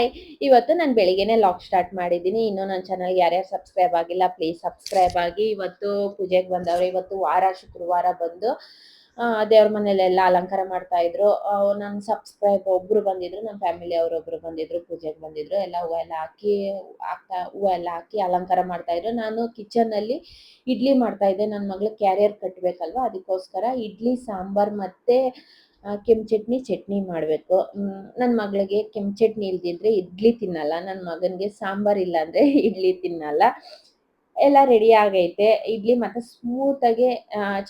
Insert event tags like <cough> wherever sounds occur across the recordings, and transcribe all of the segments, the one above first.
Hi ಇವತ್ತು ನಾನು ಬೆಳಿಗ್ಗೆನೆ ಲಾಗ್ ಸ್ಟಾರ್ಟ್ ಮಾಡಿದ್ದೀನಿ. ಇನ್ನು ನನ್ನ ಚಾನಲ್ ಯಾರ್ಯಾರು ಸಬ್ಸ್ಕ್ರೈಬ್ ಆಗಿಲ್ಲ ಪ್ಲೀಸ್ ಸಬ್ಸ್ಕ್ರೈಬ್ ಆಗಿ. ಇವತ್ತು ಪೂಜೆಗೆ ಬಂದವ್ರೆ, ಇವತ್ತು ವಾರ, ಶುಕ್ರವಾರ ಬಂದು ದೇವ್ರ ಮನೇಲೆಲ್ಲ ಅಲಂಕಾರ ಮಾಡ್ತಾ ಇದ್ರು. ನನ್ನ ಸಬ್ಸ್ಕ್ರೈಬ್ ಒಬ್ರು ಬಂದಿದ್ರು ನಮ್ಮ ಫ್ಯಾಮಿಲಿ ಅವರೊಬ್ರು ಬಂದಿದ್ರು, ಪೂಜೆಗೆ ಬಂದಿದ್ರು. ಎಲ್ಲ ಹೂವು ಎಲ್ಲ ಹಾಕಿ ಹಾಕ್ತಾ ಹೂವು ಎಲ್ಲ ಹಾಕಿ ಅಲಂಕಾರ ಮಾಡ್ತಾ ಇದ್ರು. ನಾನು ಕಿಚನ್ ಅಲ್ಲಿ ಇಡ್ಲಿ ಮಾಡ್ತಾ ಇದ್ದೆ. ನನ್ನ ಮಗಳು ಕ್ಯಾರಿಯರ್ ಕಟ್ಟಬೇಕಲ್ವಾ ಅದಕ್ಕೋಸ್ಕರ ಇಡ್ಲಿ, ಸಾಂಬಾರ್ ಮತ್ತೆ ಕೆಂಪು ಚಟ್ನಿ ಚಟ್ನಿ ಮಾಡಬೇಕು. ನನ್ನ ಮಗಳಿಗೆ ಕೆಂಪು ಚಟ್ನಿ ಇಲ್ದಿದ್ರೆ ಇಡ್ಲಿ ತಿನ್ನಲ್ಲ. ನನ್ನ ಮಗನಿಗೆ ಸಾಂಬಾರ್ ಇಲ್ಲ ಅಂದ್ರೆ <laughs> ಇಡ್ಲಿ ತಿನ್ನಲ್ಲ. ಎಲ್ಲ ರೆಡಿ ಆಗೈತೆ. ಇಡ್ಲಿ ಮಾತ್ರ ಸ್ಮೂತಾಗಿ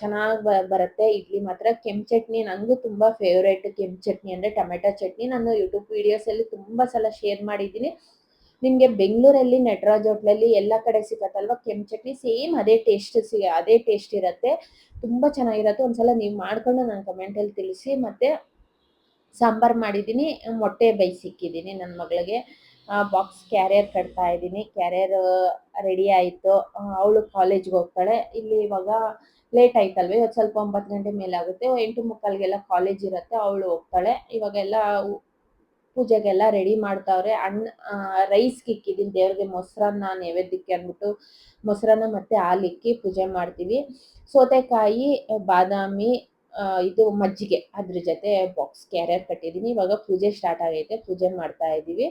ಚೆನ್ನಾಗಿ ಬರುತ್ತೆ. ಇಡ್ಲಿ ಮಾತ್ರ ಕೆಂಪು ಚಟ್ನಿ ನನಗೂ ತುಂಬ ಫೇವ್ರೇಟ್ ಕೆಂಪು ಚಟ್ನಿ ಅಂದರೆ ಟೊಮೆಟೊ ಚಟ್ನಿ. ನಾನು ಯೂಟ್ಯೂಬ್ ವೀಡಿಯೋಸಲ್ಲಿ ತುಂಬ ಸಲ ಶೇರ್ ಮಾಡಿದ್ದೀನಿ. ನಿಮಗೆ ಬೆಂಗಳೂರಲ್ಲಿ, ನಟರಾಜ್ ಹೋಟ್ಲಲ್ಲಿ ಎಲ್ಲ ಕಡೆ ಸಿಗತ್ತಲ್ವ? ಕೆಂಪು ಚಟ್ನಿ ಸೇಮ್ ಅದೇ ಟೇಸ್ಟ್ ಸಿ, ಅದೇ ಟೇಸ್ಟ್ ಇರುತ್ತೆ. ತುಂಬ ಚೆನ್ನಾಗಿರುತ್ತೆ. ಒಂದ್ಸಲ ನೀವು ಮಾಡ್ಕೊಂಡು ನನ್ನ ಕಮೆಂಟಲ್ಲಿ ತಿಳಿಸಿ. ಮತ್ತೆ ಸಾಂಬಾರು ಮಾಡಿದ್ದೀನಿ ಮೊಟ್ಟೆ ಬೇಯಿಸಿಕ್ಕಿದ್ದೀನಿ ನನ್ನ ಮಗಳಿಗೆ. ಬಾಕ್ಸ್ ಕ್ಯಾರಿಯರ್ ಕಟ್ತಾ ಇದ್ದೀನಿ ಕ್ಯಾರಿಯರ್ ರೆಡಿ ಆಯಿತು. ಅವಳು ಕಾಲೇಜ್ಗೆ ಹೋಗ್ತಾಳೆ. ಇಲ್ಲಿ ಇವಾಗ ಲೇಟ್ ಆಯ್ತಲ್ವ? ಇವತ್ತು ಸ್ವಲ್ಪ ಒಂಬತ್ತು ಗಂಟೆ ಮೇಲೆ ಆಗುತ್ತೆ ಎಂಟು ಮುಕ್ಕಾಲ್ಗೆಲ್ಲ ಕಾಲೇಜ್ ಇರುತ್ತೆ. ಅವಳು ಹೋಗ್ತಾಳೆ. ಇವಾಗೆಲ್ಲ ಪೂಜೆಗೆಲ್ಲ ರೆಡಿ ಮಾಡ್ತಾವ್ರೆ. ಅಣ್ಣ ರೈಸ್ಗೆ ಇಕ್ಕಿದ್ದೀನಿ ದೇವ್ರಿಗೆ ಮೊಸರನ್ನ ನೈವೇದ್ಯಕ್ಕೆ ಅಂದ್ಬಿಟ್ಟು ಮೊಸರನ್ನ ಮತ್ತೆ ಹಾಲು ಇಕ್ಕಿ ಪೂಜೆ ಮಾಡ್ತೀವಿ. ಸೌತೆಕಾಯಿ, ಬಾದಾಮಿ ಇದು ಮಜ್ಜಿಗೆ ಅದ್ರ ಜೊತೆ ಬಾಕ್ಸ್ ಕ್ಯಾರಿಯರ್ ಕಟ್ಟಿದ್ದೀನಿ ಇವಾಗ ಪೂಜೆ ಸ್ಟಾರ್ಟ್ ಆಗೈತೆ. ಪೂಜೆ ಮಾಡ್ತಾ ಇದ್ದೀವಿ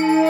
Thank you.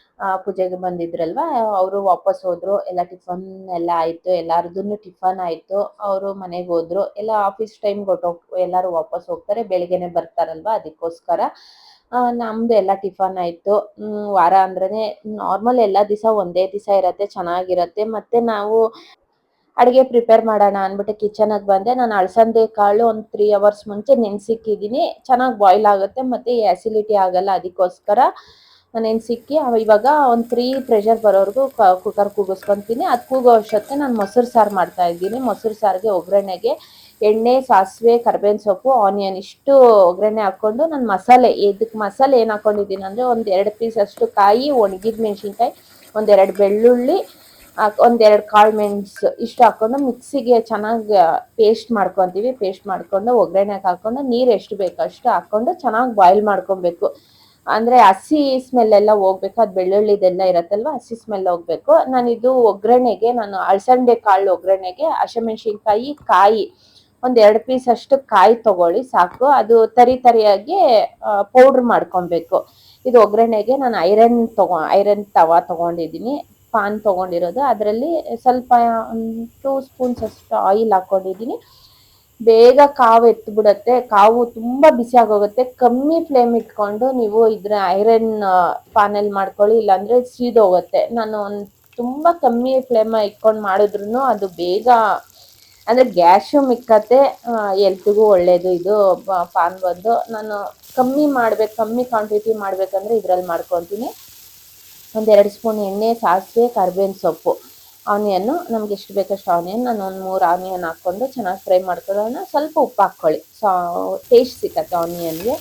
ಪೂಜೆಗೆ ಬಂದಿದ್ರಲ್ವಾ ಅವರು ವಾಪಸ್ ಹೋದ್ರು ಎಲ್ಲ ಟಿಫನ್ ಎಲ್ಲ ಆಯ್ತು ಎಲ್ಲಾರ್ದು ಟಿಫನ್ ಆಯ್ತು ಅವರು ಮನೆಗೆ ಹೋದ್ರು ಎಲ್ಲ ಆಫೀಸ್ ಟೈಮ್ ಹೊಟ್ಟೋಗ್ ಎಲ್ಲರೂ ವಾಪಸ್ ಹೋಗ್ತಾರೆ ಬೆಳಿಗ್ಗೆನೆ ಬರ್ತಾರಲ್ವಾ ಅದಕ್ಕೋಸ್ಕರ. ಆ, ನಮ್ದು ಎಲ್ಲ ಟಿಫನ್ ಆಯ್ತು ವಾರ ಅಂದ್ರೆ ನಾರ್ಮಲ್ ಎಲ್ಲ ದಿವಸ ಒಂದೇ ದಿವಸ ಇರತ್ತೆ ಚೆನ್ನಾಗಿರತ್ತೆ ಮತ್ತೆ ನಾವು ಅಡುಗೆ ಪ್ರಿಪೇರ್ ಮಾಡೋಣ ಅಂದ್ಬಿಟ್ಟು ಕಿಚನ್ ಕಿಚನಿಗೆ ಬಂದೆ ನಾನು ಅಳಸಂದೆ ಕಾಳು ಒಂದು ತ್ರೀ ಅವರ್ಸ್ ಮುಂಚೆ ನೆನೆಸಿಕ್ಕಿದ್ದೀನಿ ಚೆನ್ನಾಗಿ ಬಾಯ್ಲ್ ಆಗುತ್ತೆ ಮತ್ತೆ ಆ್ಯಸಿಲಿಟಿ ಆಗಲ್ಲ ಅದಕ್ಕೋಸ್ಕರ ನೆನೆಸಿಕ್ಕಿ ಇವಾಗ ಒಂದು ತ್ರೀ ಪ್ರೆಷರ್ ಬರೋವರೆಗೂ ಕುಕ್ಕರ್ ಕೂಗಿಸ್ಕೊತೀನಿ. ಅದು ಕೂಗೋ ಅಷ್ಟೊತ್ತಿಗೆ ನಾನು ಮೊಸರು ಸಾರು ಮಾಡ್ತಾ ಇದ್ದೀನಿ. ಮೊಸರು ಸಾರಿಗೆ ಒಗ್ಗರಣೆಗೆ ಎಣ್ಣೆ, ಸಾಸಿವೆ, ಕರ್ಬೇವಿನ ಸೊಪ್ಪು ಆನಿಯನ್ ಇಷ್ಟು ಒಗ್ಗರಣೆ ಹಾಕ್ಕೊಂಡು ನಾನು ಮಸಾಲೆ ಇದಕ್ಕೆ ಮಸಾಲೆ ಏನು ಹಾಕ್ಕೊಂಡಿದ್ದೀನಿ ಅಂದರೆ ಒಂದು ಎರಡು ಪೀಸ್ ಅಷ್ಟು ಕಾಯಿ, ಒಣಗಿದ ಮೆಣಸಿನ್ಕಾಯಿ ಒಂದೆರಡು ಬೆಳ್ಳುಳ್ಳಿ ಒಂದೆರಡು ಕಾಳು ಮೆಣಸು ಇಷ್ಟು ಹಾಕ್ಕೊಂಡು ಮಿಕ್ಸಿಗೆ ಚೆನ್ನಾಗಿ ಪೇಸ್ಟ್ ಮಾಡ್ಕೊತೀವಿ. ಪೇಸ್ಟ್ ಮಾಡ್ಕೊಂಡು ಒಗ್ಗರಣೆಗೆ ಹಾಕ್ಕೊಂಡು ನೀರು ಎಷ್ಟು ಬೇಕು ಅಷ್ಟು ಹಾಕ್ಕೊಂಡು ಚೆನ್ನಾಗಿ ಬಾಯ್ಲ್ ಮಾಡ್ಕೊಬೇಕು. ಅಂದರೆ ಹಸಿ ಸ್ಮೆಲ್ ಎಲ್ಲ ಹೋಗ್ಬೇಕು, ಅದು ಬೆಳ್ಳುಳ್ಳಿದೆಲ್ಲ ಇರತ್ತಲ್ವ, ಹಸಿ ಸ್ಮೆಲ್ ಹೋಗ್ಬೇಕು. ನಾನಿದು ಒಗ್ಗರಣೆಗೆ, ನಾನು ಅಳಸಂಡೆ ಕಾಳು ಒಗ್ಗರಣೆಗೆ ಹಸಿಮೆಣಸಿನ್ಕಾಯಿ, ಕಾಯಿ, ಒಂದ್ ಎರಡು ಪೀಸ್ ಅಷ್ಟು ಕಾಯಿ ತಗೊಳ್ಳಿ ಸಾಕು. ಅದು ತರಿ ತರಿಯಾಗಿ ಪೌಡ್ರ್ ಮಾಡ್ಕೊಬೇಕು ಇದು ಒಗ್ಗರಣೆಗೆ ನಾನು ಐರನ್ ತಗೊ, ಐರನ್ ತವಾ ತಗೊಂಡಿದ್ದೀನಿ. ಪಾನ್ ತಗೊಂಡಿರೋದು. ಅದರಲ್ಲಿ ಸ್ವಲ್ಪ, ಒಂದು ಟೂ ಸ್ಪೂನ್ಸ್ ಅಷ್ಟು ಆಯಿಲ್ ಹಾಕ್ಕೊಂಡಿದ್ದೀನಿ ಬೇಗ ಕಾವು ಎತ್ಬಿಡತ್ತೆ, ಕಾವು ತುಂಬಾ ಬಿಸಿ ಆಗೋಗುತ್ತೆ. ಕಮ್ಮಿ ಫ್ಲೇಮ್ ಇಟ್ಕೊಂಡು ನೀವು ಇದ್ರ ಐರನ್ ಪಾನಲ್ಲಿ ಮಾಡ್ಕೊಳ್ಳಿ, ಇಲ್ಲಾಂದರೆ ಸೀದೋಗುತ್ತೆ ನಾನು ಒಂದು ತುಂಬ ಕಮ್ಮಿ ಫ್ಲೇಮ್ ಇಟ್ಕೊಂಡು ಮಾಡಿದ್ರು ಅದು ಬೇಗ, ಅಂದರೆ ಗ್ಯಾಸು ಮಿಕ್ಕತ್ತೆ ಎಲ್ತಿಗೂ ಒಳ್ಳೇದು ಇದು ಪಾನ್ ಬಂದು. ನಾನು ಕಮ್ಮಿ ಮಾಡ್ಬೇಕು, ಕಮ್ಮಿ ಕ್ವಾಂಟಿಟಿ ಮಾಡಬೇಕಂದ್ರೆ ಇದ್ರಲ್ಲಿ ಮಾಡ್ಕೊತೀನಿ ಒಂದೆರಡು ಸ್ಪೂನ್ ಎಣ್ಣೆ, ಸಾಸಿವೆ, ಕರ್ಬೇವಿನ ಸೊಪ್ಪು. ಆನಿಯನ್ನು, ನಮ್ಗೆ ಎಷ್ಟು ಬೇಕಷ್ಟು ಆನಿಯನ್ ನಾನು ಒಂದು ಮೂರು ಆನಿಯನ್ ಹಾಕ್ಕೊಂಡು ಚೆನ್ನಾಗಿ ಫ್ರೈ ಮಾಡ್ಕೊಳ್ಳೋಣ. ಸ್ವಲ್ಪ ಉಪ್ಪು ಹಾಕ್ಕೊಳ್ಳಿ. ಸಾ, ಟೇಸ್ಟ್ ಸಿಕ್ಕತ್ತೆ ಆನಿಯನ್ಗೆ.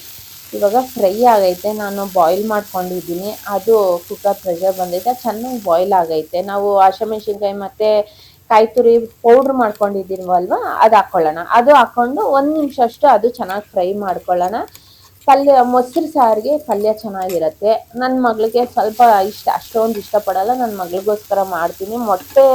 ಇವಾಗ ಫ್ರೈ ಆಗೈತೆ, ನಾನು ಬಾಯ್ಲ್ ಮಾಡ್ಕೊಂಡಿದ್ದೀನಿ. ಅದು ಕುಕ್ಕರ್ ಪ್ರೆಷರ್ ಬಂದೈತೆ ಚೆನ್ನಾಗಿ ಬಾಯ್ಲ್ ಆಗೈತೆ. ನಾವು ಹಸಿಮೆಣ್ಸಿನ್ಕಾಯಿ ಮತ್ತು ಕಾಯಿ ತುರಿ ಪೌಡ್ರ್ ಅಲ್ವಾ ಅದು ಹಾಕ್ಕೊಳ್ಳೋಣ. ಅದು ಹಾಕ್ಕೊಂಡು ಒಂದು ನಿಮಿಷ ಅಷ್ಟು ಅದು ಚೆನ್ನಾಗಿ ಫ್ರೈ ಮಾಡ್ಕೊಳ್ಳೋಣ. ಪಲ್ಯ, ಮೊಸರು ಸಾರಿಗೆ ಪಲ್ಯ ಚೆನ್ನಾಗಿರತ್ತೆ. ನನ್ನ ಮಗಳಿಗೆ ಸ್ವಲ್ಪ ಇಷ್ಟ, ಅಷ್ಟೊಂದು ಇಷ್ಟಪಡಲ್ಲ ನನ್ನ ಮಗಳಿಗೋಸ್ಕರ ಮಾಡ್ತೀನಿ. ಮೊಟ್ಟೆ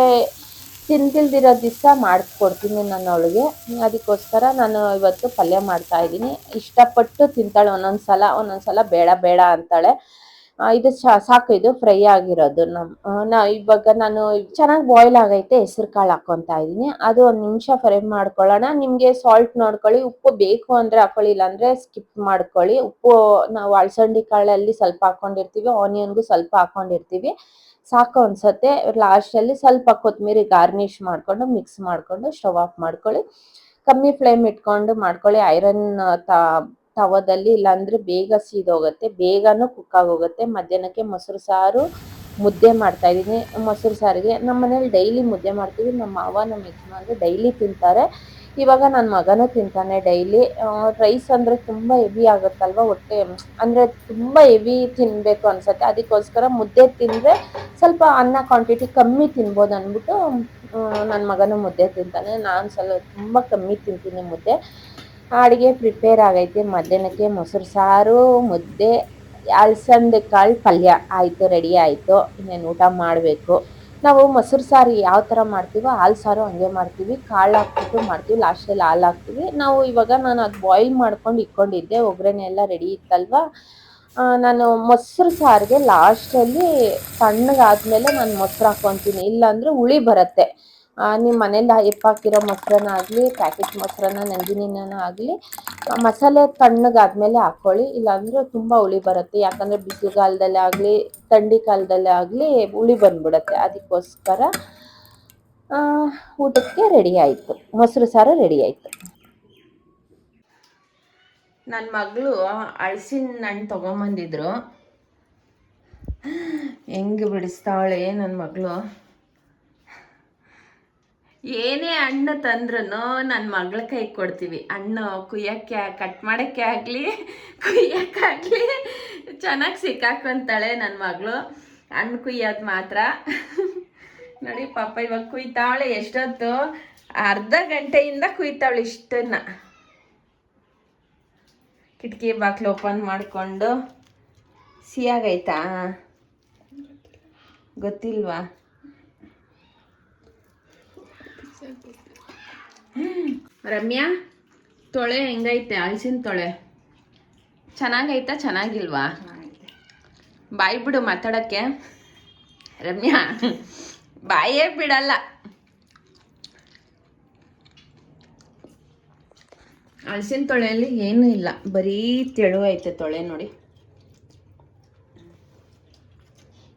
ತಿಂದಿಲ್ದಿರೋ ದಿವಸ ಮಾಡಿಕೊಡ್ತೀನಿ ನಾನು ಅವಳಿಗೆ. ಅದಕ್ಕೋಸ್ಕರ ನಾನು ಇವತ್ತು ಪಲ್ಯ ಮಾಡ್ತಾ ಇದ್ದೀನಿ. ಇಷ್ಟಪಟ್ಟು ತಿಂತಾಳೆ ಒಂದೊಂದು ಸಲ ಒಂದೊಂದು ಸಲ ಬೇಡ ಬೇಡ ಅಂತಾಳೆ. ಇದು ಸಾಕು, ಇದು ಫ್ರೈ ಆಗಿರೋದು. ನಮ್ಮ ನಾ ಇವಾಗ ನಾನು ಚೆನ್ನಾಗಿ ಬಾಯ್ಲ್ ಆಗೈತೆ, ಹೆಸರು ಕಾಳು ಹಾಕೊಂತ ಇದ್ದೀನಿ. ಅದು ಒಂದು ನಿಮಿಷ ಫ್ರೈ ಮಾಡ್ಕೊಳ್ಳೋಣ. ನಿಮಗೆ ಸಾಲ್ಟ್ ನೋಡ್ಕೊಳ್ಳಿ, ಉಪ್ಪು ಬೇಕು ಅಂದರೆ ಹಾಕೊಳ್ಳಿ, ಇಲ್ಲಾಂದರೆ ಸ್ಕಿಪ್ ಮಾಡ್ಕೊಳ್ಳಿ. ಉಪ್ಪು ನಾವು ಅಳಸಂಡಿ ಕಾಳಲ್ಲಿ ಸ್ವಲ್ಪ ಹಾಕೊಂಡಿರ್ತೀವಿ ಆನಿಯನ್ಗೂ ಸ್ವಲ್ಪ ಹಾಕೊಂಡಿರ್ತೀವಿ. ಸಾಕು ಅನ್ಸತ್ತೆ. ಲಾಸ್ಟಲ್ಲಿ ಸ್ವಲ್ಪ ಕೊತ್ತಂಬರಿ ಗಾರ್ನಿಷ್ ಮಾಡ್ಕೊಂಡು ಮಿಕ್ಸ್ ಮಾಡ್ಕೊಂಡು ಸ್ಟವ್ ಆಫ್ ಮಾಡ್ಕೊಳ್ಳಿ. ಕಮ್ಮಿ ಫ್ಲೇಮ್ ಇಟ್ಕೊಂಡು ಮಾಡ್ಕೊಳ್ಳಿ. ಐರನ್ ತ ತವದಲ್ಲಿ ಇಲ್ಲಾಂದ್ರೆ ಬೇಗ ಸೀದೋಗುತ್ತೆ, ಬೇಗನೂ ಕುಕ್ ಆಗೋಗುತ್ತೆ ಮಧ್ಯಾಹ್ನಕ್ಕೆ ಮೊಸರು ಸಾರು ಮುದ್ದೆ ಮಾಡ್ತಾ ಇದ್ದೀನಿ. ಮೊಸರು ಸಾರಿಗೆ ನಮ್ಮ ಮನೇಲಿ ಡೈಲಿ ಮುದ್ದೆ ಮಾಡ್ತೀವಿ. ನಮ್ಮ ಮಾವ, ನಮ್ಮ ಯಜಮಾನ್ರು ಡೈಲಿ ತಿಂತಾರೆ. ಇವಾಗ ನನ್ನ ಮಗನೂ ತಿಂತಾನೆ ಡೈಲಿ. ರೈಸ್ ಅಂದರೆ ತುಂಬ ಹೆವಿ ಆಗುತ್ತಲ್ವ ಹೊಟ್ಟೆ? ಅಂದರೆ ತುಂಬ ಹೆವಿ ತಿನ್ನಬೇಕು ಅನ್ಸುತ್ತೆ. ಅದಕ್ಕೋಸ್ಕರ ಮುದ್ದೆ ತಿಂದರೆ ಸ್ವಲ್ಪ ಅನ್ನ ಕ್ವಾಂಟಿಟಿ ಕಮ್ಮಿ ತಿನ್ಬೋದು ಅಂದ್ಬಿಟ್ಟು ನನ್ನ ಮಗನೂ ಮುದ್ದೆ ತಿಂತಾನೆ. ನಾನು ಸ್ವಲ್ಪ ತುಂಬ ಕಮ್ಮಿ ತಿಂತೀನಿ ಮುದ್ದೆ. ಅಡುಗೆ ಪ್ರಿಪೇರ್ ಆಗೈತೆ. ಮಧ್ಯಾಹ್ನಕ್ಕೆ ಮೊಸರು ಸಾರು, ಮುದ್ದೆ, ಅಲಸಂದೆ ಕಾಳು ಪಲ್ಯ ಆಯಿತು ರೆಡಿ ಆಯಿತು. ಇನ್ನೇನು ಊಟ ಮಾಡಬೇಕು? ನಾವು ಮೊಸರು ಸಾರು ಯಾವ ಥರ ಮಾಡ್ತೀವೋ ಹಾಲು ಸಾರು ಹಂಗೆ ಮಾಡ್ತೀವಿ. ಕಾಳು ಹಾಕ್ಬಿಟ್ಟು ಮಾಡ್ತೀವಿ. ಲಾಸ್ಟಲ್ಲಿ ಹಾಲು ಹಾಕ್ತೀವಿ. ನಾವು ಇವಾಗ ನಾನು ಅದು ಬಾಯ್ಲ್ ಮಾಡ್ಕೊಂಡು ಇಟ್ಕೊಂಡಿದ್ದೆ. ಒಗ್ಗರಣೆ ಎಲ್ಲ ರೆಡಿ ಇತ್ತಲ್ವ? ನಾನು ಮೊಸರು ಸಾರಿಗೆ ಲಾಸ್ಟಲ್ಲಿ ತಣ್ಣಗಾದ್ಮೇಲೆ ನಾನು ಮೊಸರು ಹಾಕ್ಕೊತೀನಿ ಇಲ್ಲಾಂದರೆ ಹುಳಿ ಬರುತ್ತೆ. ನಿಮ್ಮ ಮನೇಲಿ ಹೆಪ್ಪಾಕಿರೋ ಮೊಸರನ್ನ ಆಗಲಿ ಪ್ಯಾಕೆಟ್ ಮೊಸರನ್ನ ನಂದಿನಿನ ಆಗಲಿ ಮಸಾಲೆ ತಣ್ಣಗಾದ್ಮೇಲೆ ಹಾಕ್ಕೊಳ್ಳಿ ಇಲ್ಲಾಂದರೆ ತುಂಬ ಹುಳಿ ಬರುತ್ತೆ. ಯಾಕಂದರೆ ಬಿಸಿಲುಗಾಲದಲ್ಲೇ ಆಗಲಿ, ಥಂಡಿ ಕಾಲದಲ್ಲೇ ಆಗಲಿ ಹುಳಿ ಬಂದ್ಬಿಡುತ್ತೆ. ಅದಕ್ಕೋಸ್ಕರ ಊಟಕ್ಕೆ ರೆಡಿ ಆಯಿತು. ಮೊಸರು ಸಾರು ರೆಡಿ ಆಯಿತು. ನನ್ನ ಮಗಳು ಅಳಸಿನ ಹಣ್ಣು ತೊಗೊಂಬಂದಿದ್ರು. ಹೆಂಗೆ ಬಿಡಿಸ್ತಾವಳೆ ನನ್ನ ಮಗಳು? ಏನೇ ಹಣ್ಣು ತಂದ್ರೂ ನನ್ನ ಮಗಳ ಕೈ ಕೊಡ್ತೀವಿ. ಹಣ್ಣು ಕುಯ್ಯೋಕ್ಕೆ ಕಟ್ ಮಾಡೋಕ್ಕೆ ಆಗಲಿ ಕುಯ್ಯೋಕ್ಕಾಗಲಿ ಚೆನ್ನಾಗಿ ಸಿಕ್ಕಾಕೊಂತಾಳೆ ನನ್ನ ಮಗಳು. ಹಣ್ಣು ಕುಯ್ಯೋದು ಮಾತ್ರ. ನೋಡಿ ಪಾಪ ಇವಾಗ ಕುಯ್ತಾವಳೆ ಎಷ್ಟೊತ್ತು? ಅರ್ಧ ಗಂಟೆಯಿಂದ ಕುಯ್ತಾವಳೆ ಇಷ್ಟನ್ನ. ಕಿಟಕಿ ಬಾಕ್ಲು ಓಪನ್ ಮಾಡಿಕೊಂಡು. ಸಿಹಿಯಾಗೈತಾ ಗೊತ್ತಿಲ್ವಾ? ರಮ್ಯಾ, ತೊಳೆ ಹೆಂಗೈತೆ? ಹಲಸಿನ ತೊಳೆ. ಚೆನ್ನಾಗೈತಾ, ಚೆನ್ನಾಗಿಲ್ವಾ? ಬಾಯಿ ಬಿಡು ಮಾತಾಡೋಕ್ಕೆ. ರಮ್ಯಾ, ಬಾಯೇ ಬಿಡಲ್ಲ. ಹಲಸಿನ ತೊಳೆಯಲ್ಲಿ ಏನೂ ಇಲ್ಲ. ಬರೀ ತೆಳು ಐತೆ ತೊಳೆ ನೋಡಿ.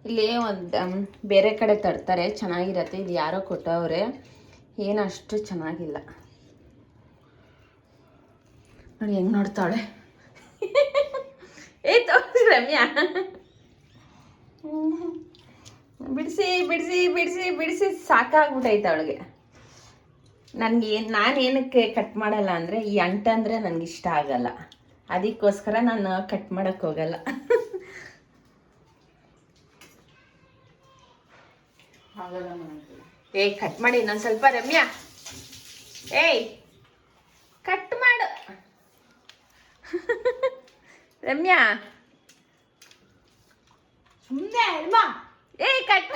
ಇಲ್ಲಿ ಒಂದು ಬೇರೆ ಕಡೆ ತರ್ತಾರೆ. ಚೆನ್ನಾಗಿರತ್ತೆ. ಇದು ಯಾರೋ ಕೊಟ್ಟವ್ರೆ. ಏನು ಅಷ್ಟು ಚೆನ್ನಾಗಿಲ್ಲ. ನೋಡಿ ಹೆಂಗೆ ನೋಡ್ತಾಳೆ. ಏ, ತೋರಿಸಿ ರಮ್ಯಾ. ಬಿಡಿಸಿ ಬಿಡಿಸಿ ಬಿಡಿಸಿ ಬಿಡಿಸಿ ಸಾಕಾಗ್ಬಿಟ್ಟೈತೆ ಅವಳಿಗೆ. ನನಗೆ ನಾನು ಏನಕ್ಕೆ ಕಟ್ ಮಾಡಲ್ಲ ಅಂದರೆ ಈ ಅಂಟಂದ್ರೆ ನನಗೆ ಇಷ್ಟ ಆಗಲ್ಲ. ಅದಕ್ಕೋಸ್ಕರ ನಾನು ಕಟ್ ಮಾಡಕ್ಕೆ ಹೋಗಲ್ಲ. ಆಗಲ್ಲ ಏಯ್ ಕಟ್ ಮಾಡಿ ಇನ್ನೊಂದು ಸ್ವಲ್ಪ ರಮ್ಯಾ. ಏಯ್ ಕಟ್ ಮಾಡು. ರಮ್ಯಾ. ಸುಮ್ಮನೆ ಏಯ್ ಕಟ್